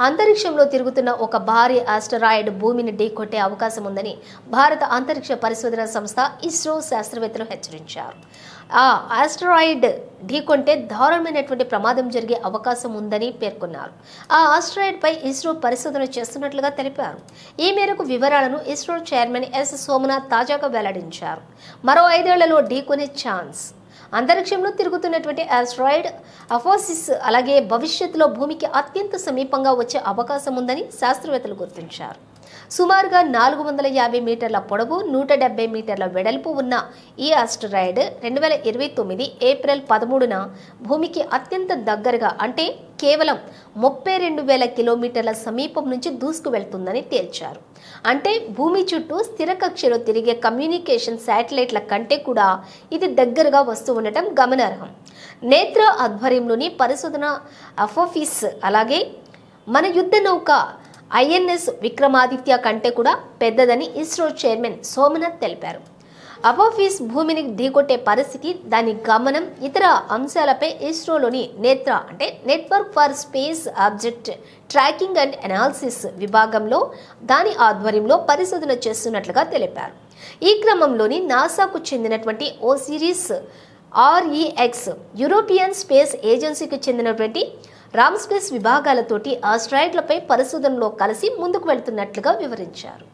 అంతరిక్షంలో తిరుగుతున్న ఒక భారీ ఆస్టరాయిడ్ భూమిని ఢీకొట్టే అవకాశం ఉందని భారత అంతరిక్ష పరిశోధన సంస్థ ఇస్రో శాస్త్రవేత్తలు హెచ్చరించారు. ఆ ఆస్టరాయిడ్ ఢీకొంటే దారుణమైనటువంటి ప్రమాదం జరిగే అవకాశం ఉందని పేర్కొన్నారు. ఆ ఆస్టరాయిడ్ పై ఇస్రో పరిశోధన చేస్తున్నట్లుగా తెలిపారు. ఈ మేరకు వివరాలను ఇస్రో చైర్మన్ ఎస్. సోమనాథ్ తాజాగా వెల్లడించారు. మరో ఐదేళ్ళలో ఢీకొనే ఛాన్స్. అంతరిక్షంలో తిరుగుతున్నటువంటి ఆస్ట్రాయిడ్ అఫోసిస్ అలాగే భవిష్యత్తులో భూమికి అత్యంత సమీపంగా వచ్చే అవకాశం ఉందని శాస్త్రవేత్తలు గుర్తించారు. సుమారుగా నాలుగు వందల యాభై మీటర్ల పొడవు నూట డెబ్బై మీటర్ల వెడల్పు ఉన్న ఈ ఆస్టరాయిడ్ రెండు వేల ఇరవై తొమ్మిది ఏప్రిల్ పదమూడున భూమికి అత్యంత దగ్గరగా అంటే కేవలం ముప్పై రెండు వేల కిలోమీటర్ల సమీపం నుంచి దూసుకు వెళ్తుందని తేల్చారు. అంటే భూమి చుట్టూ స్థిర కక్షలో తిరిగే కమ్యూనికేషన్ శాటిలైట్ల కంటే కూడా ఇది దగ్గరగా వస్తూ ఉండటం గమనార్హం. నేత్ర ఆధ్వర్యంలోని పరిశోధన అఫోఫీస్ అలాగే మన యుద్ధ నౌక ఐఎన్ఎస్ విక్రమాదిత్య కంటే కూడా పెద్దదని ఇస్రో చైర్మన్ సోమనాథ్ తెలిపారు. అపోఫీస్ భూమిని ఢీకొట్టే పరిస్థితి దాని గమనం ఇతర అంశాలపై ఇస్రోలోని నేత్ర అంటే network for space object tracking and analysis విభాగంలో దాని ఆధ్వర్యంలో పరిశోధన చేస్తున్నట్లుగా తెలిపారు. ఈ క్రమంలోని నాసాకు చెందినటువంటి ఓ సిరీస్ ఆర్ఈఎక్స్ యూరోపియన్ స్పేస్ ఏజెన్సీకి చెందినటువంటి రామ్స్పేస్ విభాగాలతోటి ఆ స్ట్రైడ్లపై పరిశోధనలో కలిసి ముందుకు వెళ్తున్నట్లుగా వివరించారు.